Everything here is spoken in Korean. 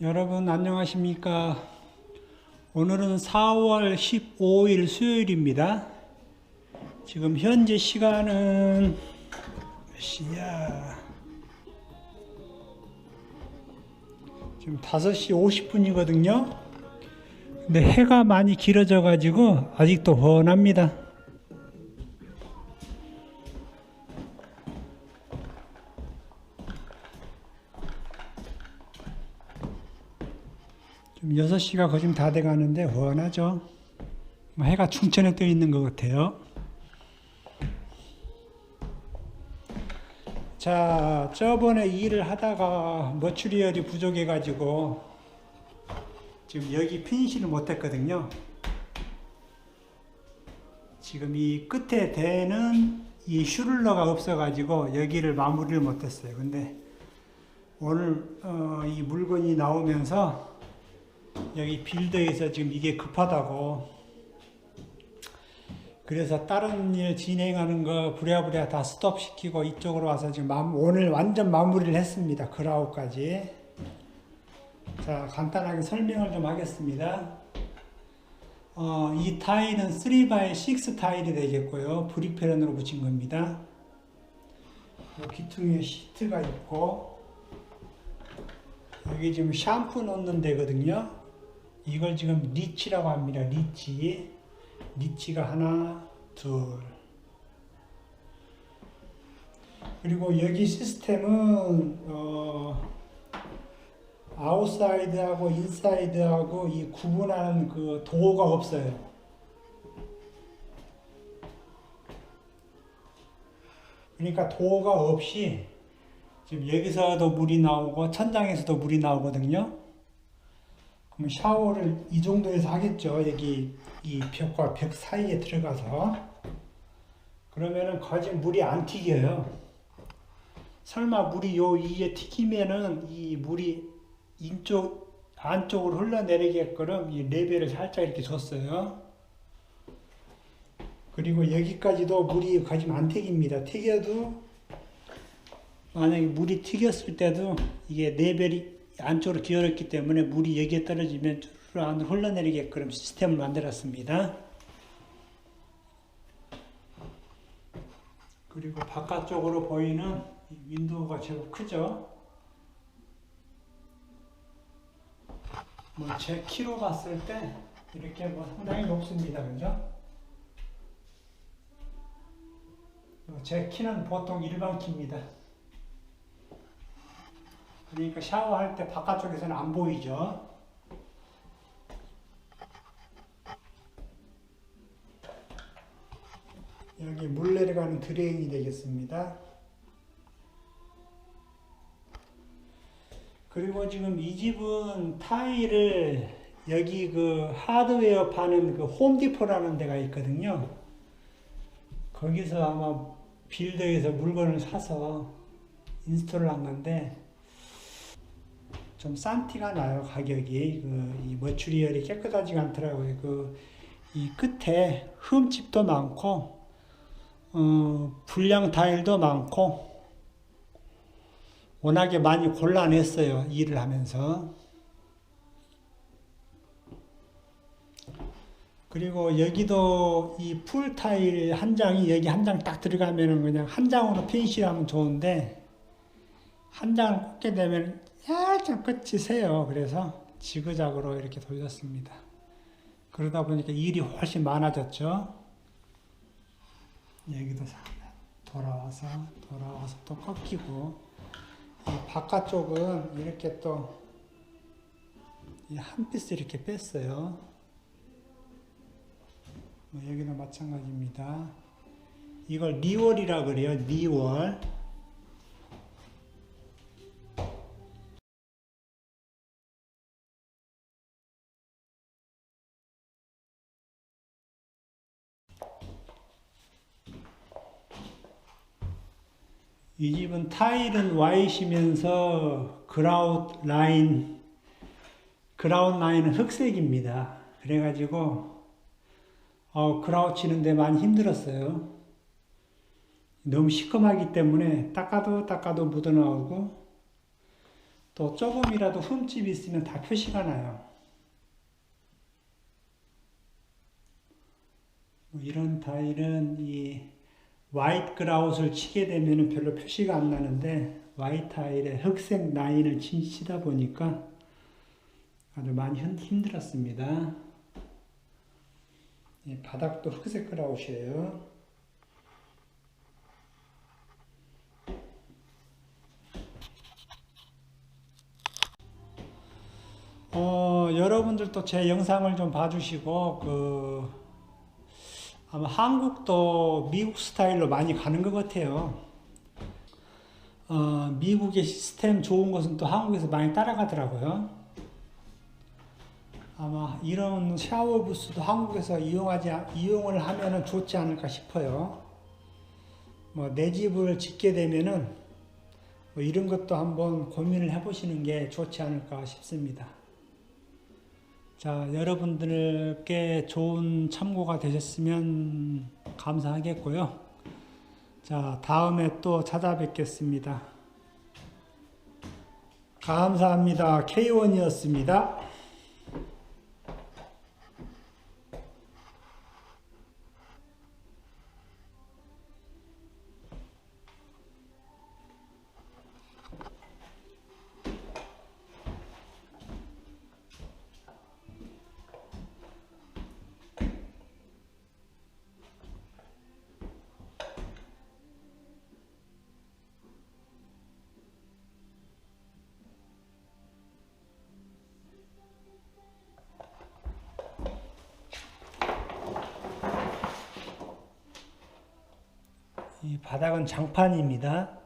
여러분 안녕하십니까? 오늘은 4월 15일 수요일입니다. 지금 현재 시간은 몇 시야? 지금 5시 50분이거든요. 근데 해가 많이 길어져 가지고 아직도 훤합니다. 6시가 거의 다 돼가는데 훤하죠. 뭐 해가 충천에 떠 있는 것 같아요. 자, 저번에 일을 하다가 머추리얼이 부족해가지고 지금 여기 피니시를 못했거든요. 지금 이 끝에 대는 이 슈를러가 없어가지고 여기를 마무리를 못했어요. 근데 오늘 어, 이 물건이 나오면서 여기 빌더에서 지금 이게 급하다고 그래서 다른 일 진행하는 거 부랴부랴 다 스톱시키고 이쪽으로 와서 지금 마, 오늘 완전 마무리를 했습니다. 그라우까지. 자, 간단하게 설명을 좀 하겠습니다. 어, 이 타일은 3x6 타일이 되겠고요. 브릭패런으로 붙인 겁니다. 기퉁에 시트가 있고 여기 지금 샴푸 넣는 데거든요. 이걸 지금 리치라고 합니다. 리치. 리치가 하나, 둘. 그리고 여기 시스템은 어, 아웃사이드하고 인사이드하고 이 구분하는 그 도어가 없어요. 그러니까 도어가 없이 지금 여기서도 물이 나오고 천장에서도 물이 나오거든요. 그럼 샤워를 이 정도에서 하겠죠. 여기 이 벽과 벽 사이에 들어가서 그러면은 거짓 물이 안 튀겨요. 설마 물이 요 위에 튀기면은 이 물이 인쪽 안쪽으로 흘러내리게끔 이 레벨을 살짝 이렇게 줬어요. 그리고 여기까지도 물이 거짓 안 튀깁니다. 튀겨도 만약에 물이 튀겼을 때도 이게 레벨이 안쪽으로 기울었기 때문에 물이 여기에 떨어지면 안으로 흘러내리게끔 시스템을 만들었습니다. 그리고 바깥쪽으로 보이는 윈도우가 제법 크죠. 뭐 제 키로 봤을 때 이렇게 뭐 상당히 높습니다. 그죠? 제 키는 보통 일반 키입니다. 그러니까 샤워할 때 바깥쪽에서는 안 보이죠. 여기 물 내려가는 드레인이 되겠습니다. 그리고 지금 이 집은 타일을 여기 그 하드웨어 파는 그 홈디포라는 데가 있거든요. 거기서 아마 빌더에서 물건을 사서 인스톨을 한 건데 좀 싼 티가 나요 가격이. 그 이 머추리얼이 깨끗하지가 않더라고요. 그 이 끝에 흠집도 많고 어, 불량 타일도 많고 워낙에 많이 곤란했어요 일을 하면서. 그리고 여기도 이 풀 타일 한 장이 여기 한 장 딱 들어가면은 그냥 한 장으로 피니시하면 좋은데 한 장을 꽂게 되면 약간 끝이 세요. 그래서 지그작으로 이렇게 돌렸습니다. 그러다 보니까 일이 훨씬 많아졌죠. 여기도 돌아와서 돌아와서 또 꺾이고 바깥쪽은 이렇게 또 한 피스 이렇게 뺐어요. 뭐 여기도 마찬가지입니다. 이걸 리월이라 그래요. 리월. 이 집은 타일은 Y시면서 그라웃 라인, 그라웃 라인은 흑색입니다. 그래가지고, 어, 그라웃 치는데 많이 힘들었어요. 너무 시커하기 때문에 닦아도 닦아도 묻어나오고, 또 조금이라도 흠집이 있으면 다 표시가 나요. 뭐 이런 타일은 이 화이트 그라웃을 치게 되면 별로 표시가 안 나는데 화이트 타일에 흑색 라인을 치다 보니까 아주 많이 힘- 힘들었습니다. 이 바닥도 흑색 그라웃이에요. 어, 여러분들도 제 영상을 좀 봐주시고, 그, 아마 한국도 미국 스타일로 많이 가는 것 같아요. 어, 미국의 시스템 좋은 것은 또 한국에서 많이 따라가더라고요. 아마 이런 샤워 부스도 한국에서 이용하지, 이용을 하면은 좋지 않을까 싶어요. 뭐, 내 집을 짓게 되면은 뭐 이런 것도 한번 고민을 해보시는 게 좋지 않을까 싶습니다. 자, 여러분들께 좋은 참고가 되셨으면 감사하겠고요. 자, 다음에 또 찾아뵙겠습니다. 감사합니다. K1이었습니다. 이 바닥은 장판입니다.